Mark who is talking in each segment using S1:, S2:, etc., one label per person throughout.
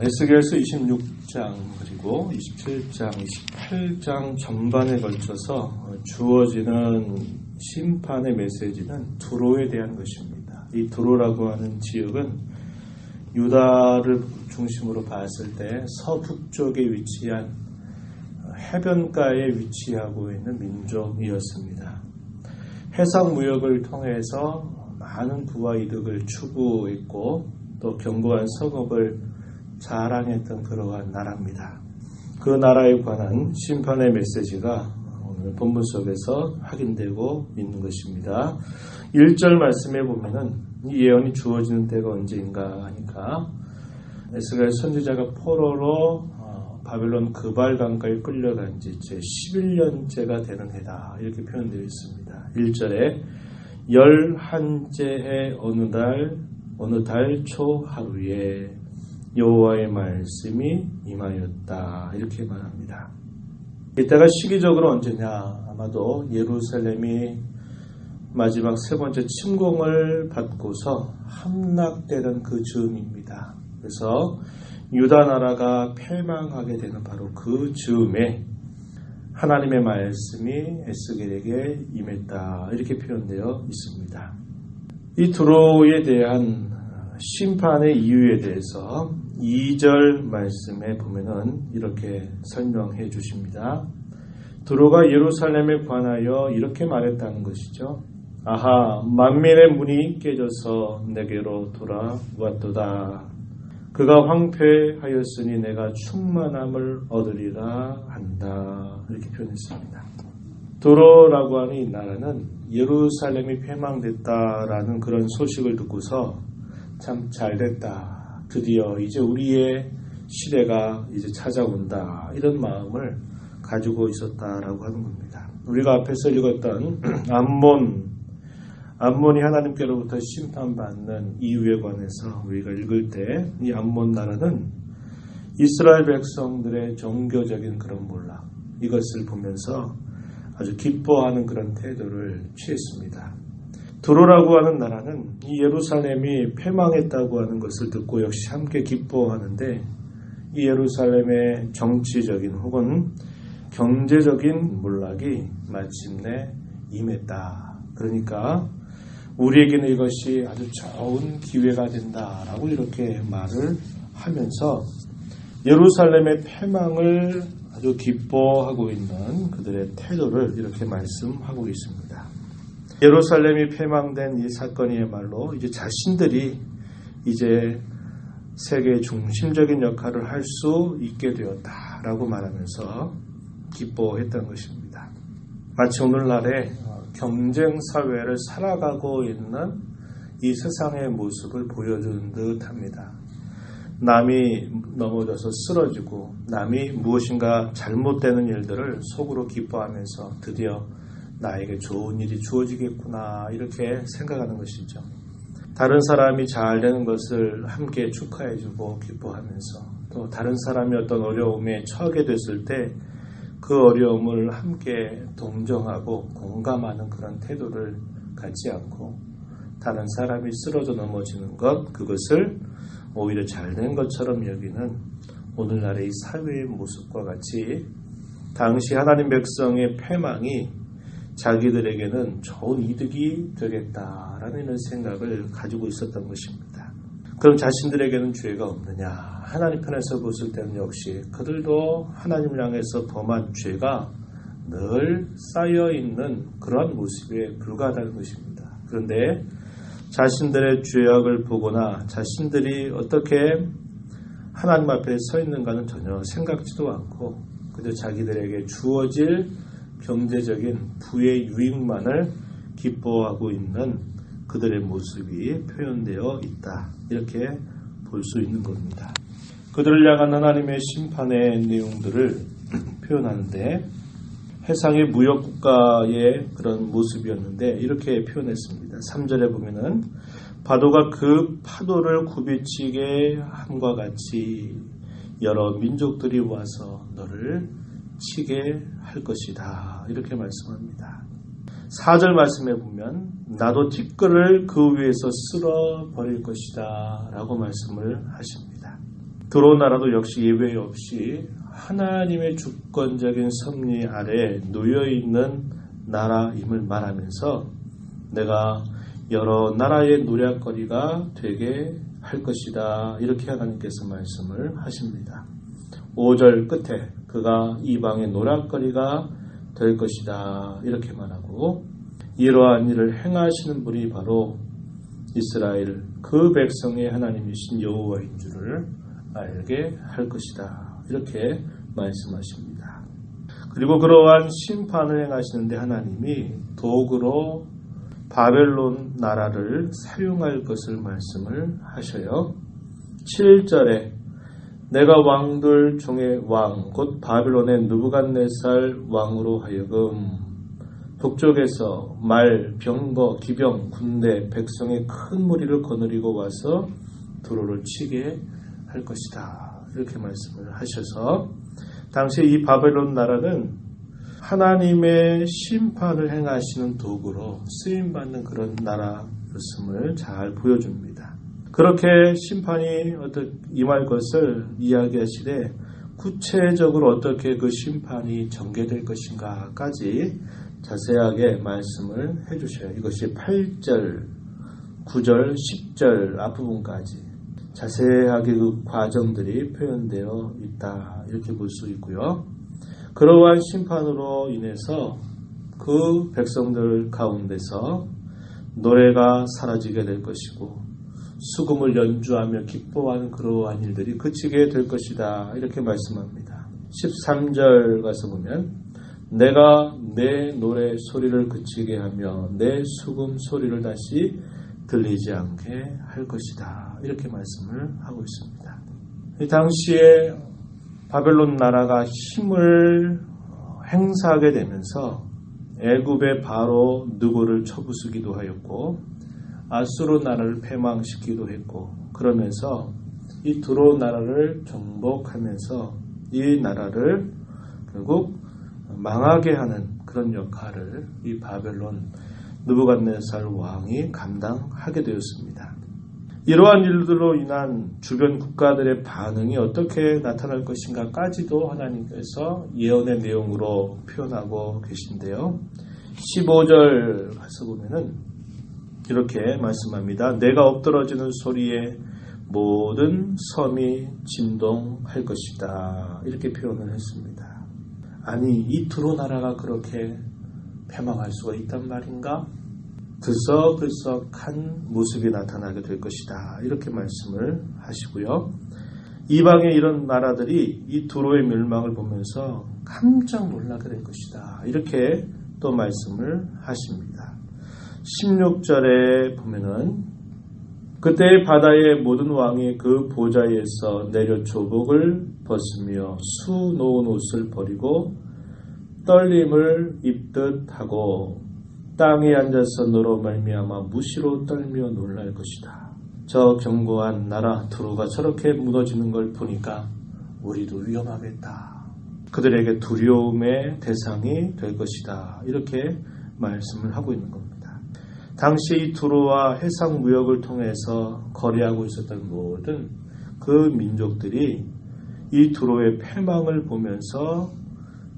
S1: 에스겔서 26장 그리고 27장, 28장 전반에 걸쳐서 주어지는 심판의 메시지는 두로에 대한 것입니다. 이 두로라고 하는 지역은 유다를 중심으로 봤을 때 서북쪽에 위치한 해변가에 위치하고 있는 민족이었습니다. 해상 무역을 통해서 많은 부와 이득을 추구했고 또 견고한 성읍을 자랑했던 그러한 나라입니다. 그 나라에 관한 심판의 메시지가 오늘 본문 속에서 확인되고 있는 것입니다. 1절 말씀에 보면은 이 예언이 주어지는 때가 언제인가 하니까 에스겔 선지자가 포로로 어, 바벨론 그발 강가에 끌려간 지 이제 11년째가 되는 해다 이렇게 표현되어 있습니다. 1절에 열한째 해 어느 달 어느 달 초 하루에 여호와의 말씀이 임하였다 이렇게 말합니다. 이때가 시기적으로 언제냐 아마도 예루살렘이 마지막 세 번째 침공을 받고서 함락되는 그 즈음입니다. 그래서 유다 나라가 패망하게 되는 바로 그 즈음에 하나님의 말씀이 에스겔에게 임했다 이렇게 표현되어 있습니다. 이 두로에 대한 심판의 이유에 대해서 2절 말씀에 보면은 이렇게 설명해 주십니다. 두로가 예루살렘에 관하여 이렇게 말했다는 것이죠. 아하, 만민의 문이 깨져서 내게로 돌아왔도다. 그가 황폐하였으니 내가 충만함을 얻으리라 한다. 이렇게 표현했습니다. 도로라고 하는 이 나라는 예루살렘이 패망됐다라는 그런 소식을 듣고서 참 잘됐다. 드디어 이제 우리의 시대가 이제 찾아온다. 이런 마음을 가지고 있었다라고 하는 겁니다. 우리가 앞에서 읽었던 암몬, 암몬이 하나님께로부터 심판받는 이유에 관해서 우리가 읽을 때 이 암몬 나라는 이스라엘 백성들의 종교적인 그런 몰락 이것을 보면서 아주 기뻐하는 그런 태도를 취했습니다. 두로라고 하는 나라는 이 예루살렘이 패망했다고 하는 것을 듣고 역시 함께 기뻐하는데 이 예루살렘의 정치적인 혹은 경제적인 몰락이 마침내 임했다. 그러니까 우리에게는 이것이 아주 좋은 기회가 된다라고 이렇게 말을 하면서 예루살렘의 패망을 아주 기뻐하고 있는 그들의 태도를 이렇게 말씀하고 있습니다. 예루살렘이 패망된 이 사건이야말로 이제 자신들이 이제 세계의 중심적인 역할을 할 수 있게 되었다라고 말하면서 기뻐했던 것입니다. 마치 오늘날의 경쟁 사회를 살아가고 있는 이 세상의 모습을 보여주는 듯 합니다. 남이 넘어져서 쓰러지고 남이 무엇인가 잘못되는 일들을 속으로 기뻐하면서 드디어 나에게 좋은 일이 주어지겠구나 이렇게 생각하는 것이죠. 다른 사람이 잘 되는 것을 함께 축하해주고 기뻐하면서 또 다른 사람이 어떤 어려움에 처하게 됐을 때 그 어려움을 함께 동정하고 공감하는 그런 태도를 갖지 않고 다른 사람이 쓰러져 넘어지는 것 그것을 오히려 잘 된 것처럼 여기는 오늘날의 이 사회의 모습과 같이 당시 하나님 백성의 패망이 자기들에게는 좋은 이득이 되겠다라는 생각을 가지고 있었던 것입니다. 그럼 자신들에게는 죄가 없느냐? 하나님 편에서 보실 때는 역시 그들도 하나님을 향해서 범한 죄가 늘 쌓여 있는 그런 모습에 불과하다는 것입니다. 그런데 자신들의 죄악을 보거나 자신들이 어떻게 하나님 앞에 서 있는가는 전혀 생각지도 않고 그저 자기들에게 주어질 경제적인 부의 유익만을 기뻐하고 있는 그들의 모습이 표현되어 있다. 이렇게 볼 수 있는 겁니다. 그들을 향한 하나님의 심판의 내용들을 표현하는데 해상의 무역 국가의 그런 모습이었는데 이렇게 표현했습니다. 3절에 보면은 파도가 그 파도를 굽이치게 함과 같이 여러 민족들이 와서 너를 치게 할 것이다. 이렇게 말씀합니다. 4절 말씀에 보면 나도 티끌을 그 위에서 쓸어 버릴 것이다. 라고 말씀을 하십니다. 들어온 나라도 역시 예외 없이 하나님의 주권적인 섭리 아래 놓여 있는 나라임을 말하면서 내가 여러 나라의 노략거리가 되게 할 것이다. 이렇게 하나님께서 말씀을 하십니다. 5절 끝에 그가 이방의 노략거리가 될 것이다. 이렇게 말하고 이러한 일을 행하시는 분이 바로 이스라엘 그 백성의 하나님이신 여호와인 줄을 알게 할 것이다. 이렇게 말씀하십니다. 그리고 그러한 심판을 행하시는데 하나님이 도구로 바벨론 나라를 사용할 것을 말씀을 하셔요. 7절에 내가 왕들 중의 왕, 곧 바빌론의 느부갓네살 왕으로 하여금 북쪽에서 말, 병거, 기병, 군대, 백성의 큰 무리를 거느리고 와서 도로를 치게 할 것이다. 이렇게 말씀을 하셔서 당시 이 바벨론 나라는 하나님의 심판을 행하시는 도구로 쓰임받는 그런 나라였음을 잘 보여줍니다. 그렇게 심판이 어떻게 임할 것을 이야기하시되 구체적으로 어떻게 그 심판이 전개될 것인가까지 자세하게 말씀을 해주셔요. 이것이 8절, 9절, 10절 앞부분까지 자세하게 그 과정들이 표현되어 있다. 이렇게 볼 수 있고요. 그러한 심판으로 인해서 그 백성들 가운데서 노래가 사라지게 될 것이고 수금을 연주하며 기뻐하는 그러한 일들이 그치게 될 것이다. 이렇게 말씀합니다. 13절 가서 보면 내가 내 노래 소리를 그치게 하며 내 수금 소리를 다시 들리지 않게 할 것이다. 이렇게 말씀을 하고 있습니다. 당시에 바벨론 나라가 힘을 행사하게 되면서 애굽의 바로 누구를 쳐부수기도 하였고 아수르 나라를 패망시키기도 했고 그러면서 이 두로 나라를 정복하면서 이 나라를 결국 망하게 하는 그런 역할을 이 바벨론 느부갓네살 왕이 감당하게 되었습니다. 이러한 일들로 인한 주변 국가들의 반응이 어떻게 나타날 것인가까지도 하나님께서 예언의 내용으로 표현하고 계신데요. 15절 가서 보면은 이렇게 말씀합니다. 내가 엎드러지는 소리에 모든 섬이 진동할 것이다. 이렇게 표현을 했습니다. 아니, 이 두로 나라가 그렇게 패망할 수가 있단 말인가? 들썩들썩한 모습이 나타나게 될 것이다. 이렇게 말씀을 하시고요. 이방의 이런 나라들이 이 두로의 멸망을 보면서 깜짝 놀라게 될 것이다. 이렇게 또 말씀을 하십니다. 16절에 보면은 그때 바다의 모든 왕이 그 보좌에서 내려 조복을 벗으며 수 놓은 옷을 버리고 떨림을 입듯 하고 땅에 앉아서 너로 말미암아 무시로 떨며 놀랄 것이다. 저 견고한 나라 두루가 저렇게 무너지는 걸 보니까 우리도 위험하겠다. 그들에게 두려움의 대상이 될 것이다. 이렇게 말씀을 하고 있는 겁니다. 당시 이 두루와 해상 무역을 통해서 거래하고 있었던 모든 그 민족들이 이 두루의 패망을 보면서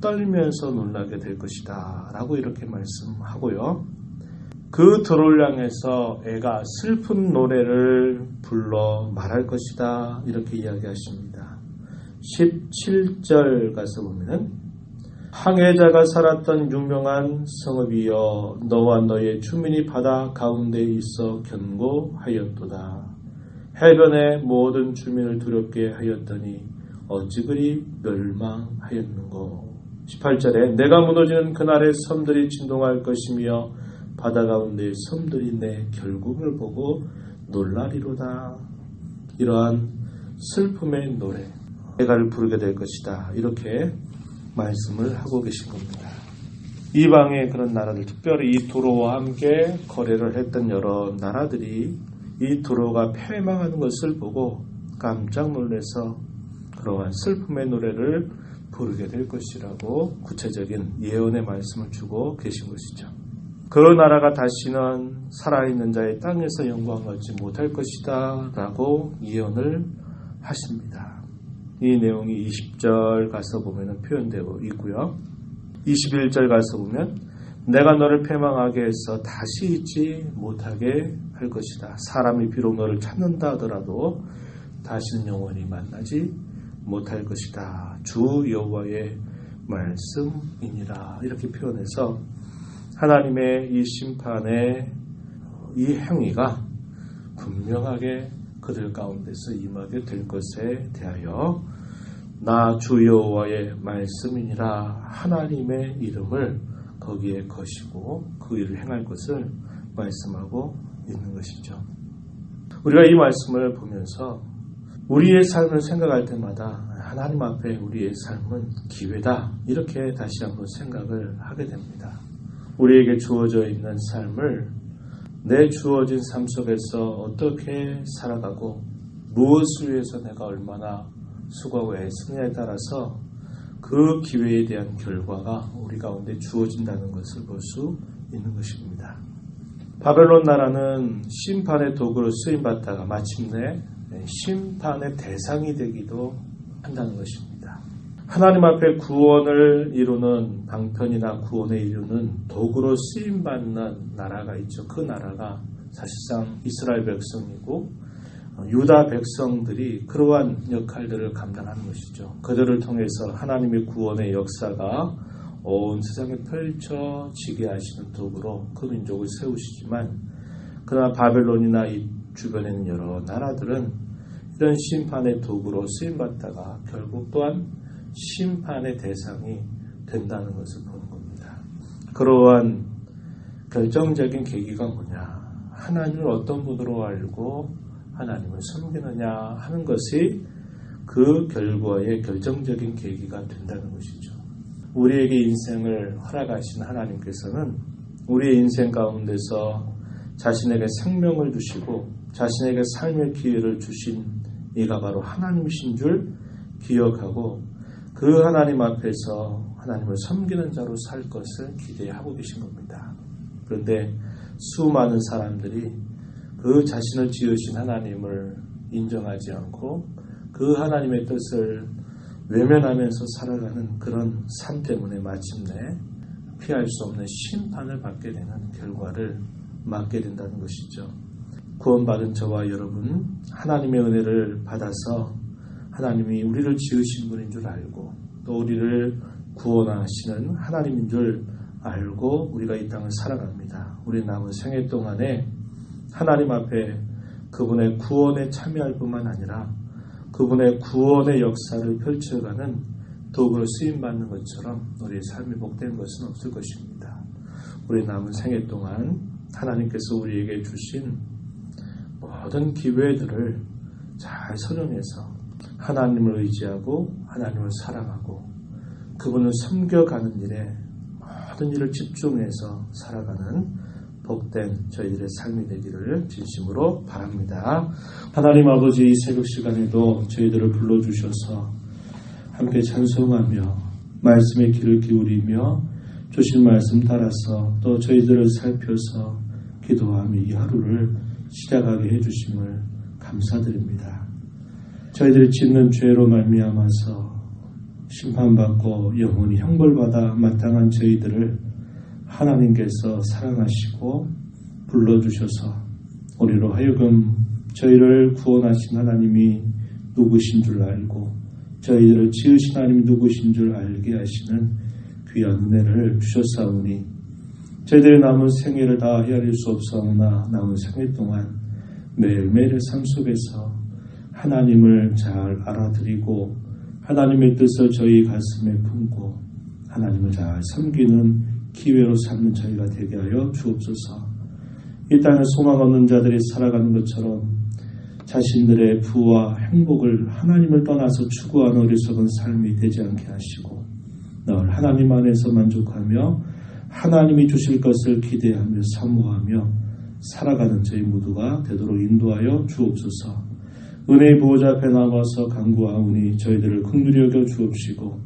S1: 떨면서 놀라게 될 것이다. 라고 이렇게 말씀하고요. 그 드롤량에서 애가 슬픈 노래를 불러 말할 것이다. 이렇게 이야기하십니다. 17절 가서 보면은 항해자가 살았던 유명한 성읍이여 너와 너의 주민이 바다 가운데 있어 견고하였도다. 해변의 모든 주민을 두렵게 하였더니 어찌 그리 멸망하였는고. 18절에 내가 무너지는 그날의 섬들이 진동할 것이며 바다 가운데 섬들이 내 결국을 보고 놀라리로다. 이러한 슬픔의 노래, 내가를 부르게 될 것이다. 이렇게 말씀을 하고 계신 겁니다. 이방의 그런 나라들, 특별히 이 도로와 함께 거래를 했던 여러 나라들이 이 도로가 패망하는 것을 보고 깜짝 놀라서 그러한 슬픔의 노래를 부르게 될 것이라고 구체적인 예언의 말씀을 주고 계신 것이죠. 그 나라가 다시는 살아있는 자의 땅에서 영광을 얻지 못할 것이다 라고 예언을 하십니다. 이 내용이 20절 가서 보면 표현되고 있고요. 21절 가서 보면 내가 너를 패망하게 해서 다시 잊지 못하게 할 것이다. 사람이 비록 너를 찾는다 하더라도 다시는 영원히 만나지 못할 것이다. 주 여호와의 말씀이니라. 이렇게 표현해서 하나님의 이 심판의 이 행위가 분명하게 그들 가운데서 임하게 될 것에 대하여 나 주 여호와의 말씀이니라 하나님의 이름을 거기에 거시고 그 일을 행할 것을 말씀하고 있는 것이죠. 우리가 이 말씀을 보면서 우리의 삶을 생각할 때마다 하나님 앞에 우리의 삶은 기회다 이렇게 다시 한번 생각을 하게 됩니다. 우리에게 주어져 있는 삶을 내 주어진 삶 속에서 어떻게 살아가고 무엇을 위해서 내가 얼마나 수고하고 애쓰느냐에 따라서 그 기회에 대한 결과가 우리 가운데 주어진다는 것을 볼 수 있는 것입니다. 바벨론 나라는 심판의 도구로 쓰임받다가 마침내 심판의 대상이 되기도 한다는 것입니다. 하나님 앞에 구원을 이루는 방편이나 구원을 이루는 도구로 쓰임받는 나라가 있죠. 그 나라가 사실상 이스라엘 백성이고 유다 백성들이 그러한 역할들을 감당하는 것이죠. 그들을 통해서 하나님의 구원의 역사가 온 세상에 펼쳐지게 하시는 도구로 그 민족을 세우시지만 그러나 바벨론이나 이 주변에 있는 여러 나라들은 이런 심판의 도구로 쓰임받다가 결국 또한 심판의 대상이 된다는 것을 보는 겁니다. 그러한 결정적인 계기가 뭐냐? 하나님을 어떤 분으로 알고 하나님을 섬기느냐 하는 것이 그 결과의 결정적인 계기가 된다는 것이죠. 우리에게 인생을 허락하신 하나님께서는 우리의 인생 가운데서 자신에게 생명을 주시고 자신에게 삶의 기회를 주신 이가 바로 하나님이신 줄 기억하고 그 하나님 앞에서 하나님을 섬기는 자로 살 것을 기대하고 계신 겁니다. 그런데 수많은 사람들이 그 자신을 지으신 하나님을 인정하지 않고 그 하나님의 뜻을 외면하면서 살아가는 그런 삶 때문에 마침내 피할 수 없는 심판을 받게 되는 결과를 맞게 된다는 것이죠. 구원받은 저와 여러분, 하나님의 은혜를 받아서 하나님이 우리를 지으신 분인 줄 알고 또 우리를 구원하시는 하나님인 줄 알고 우리가 이 땅을 살아갑니다. 우리 남은 생애 동안에 하나님 앞에 그분의 구원에 참여할 뿐만 아니라 그분의 구원의 역사를 펼쳐가는 도구로 쓰임받는 것처럼 우리의 삶이 복된 것은 없을 것입니다. 우리 남은 생애 동안 하나님께서 우리에게 주신 모든 기회들을 잘 선용해서 하나님을 의지하고 하나님을 사랑하고 그분을 섬겨가는 일에 모든 일을 집중해서 살아가는 복된 저희들의 삶이 되기를 진심으로 바랍니다. 하나님 아버지 이 새벽 시간에도 저희들을 불러주셔서 함께 찬송하며 말씀의 귀를 기울이며 주신 말씀 따라서 또 저희들을 살펴서 기도하며 이 하루를 시작하게 해주심을 감사드립니다. 저희들이 짓는 죄로 말미암아서 심판받고 영원히 형벌받아 마땅한 저희들을 하나님께서 사랑하시고 불러주셔서 우리로 하여금 저희를 구원하신 하나님이 누구신 줄 알고 저희들을 지으신 하나님이 누구신 줄 알게 하시는 귀한 은혜를 주셨사오니 저희들의 남은 생애를 다 헤아릴 수 없사오나 남은 생애 동안 매일매일의 삶 속에서 하나님을 잘 알아드리고 하나님의 뜻을 저희 가슴에 품고 하나님을 잘 섬기는 기회로 삼는 저희가 되게 하여 주옵소서. 이 땅에 소망 없는 자들이 살아가는 것처럼 자신들의 부와 행복을 하나님을 떠나서 추구하는 어리석은 삶이 되지 않게 하시고 늘 하나님 안에서 만족하며 하나님이 주실 것을 기대하며 사모하며 살아가는 저희 모두가 되도록 인도하여 주옵소서. 은혜의 보호자 앞에 나와서 간구하오니 저희들을 긍휼히 여겨 주옵시고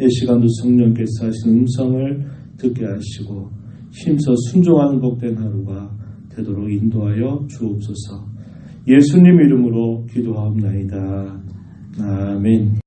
S1: 이 시간도 성령께서 하신 음성을 듣게 하시고 힘써 순종하는 복된 하루가 되도록 인도하여 주옵소서. 예수님 이름으로 기도하옵나이다. 아멘.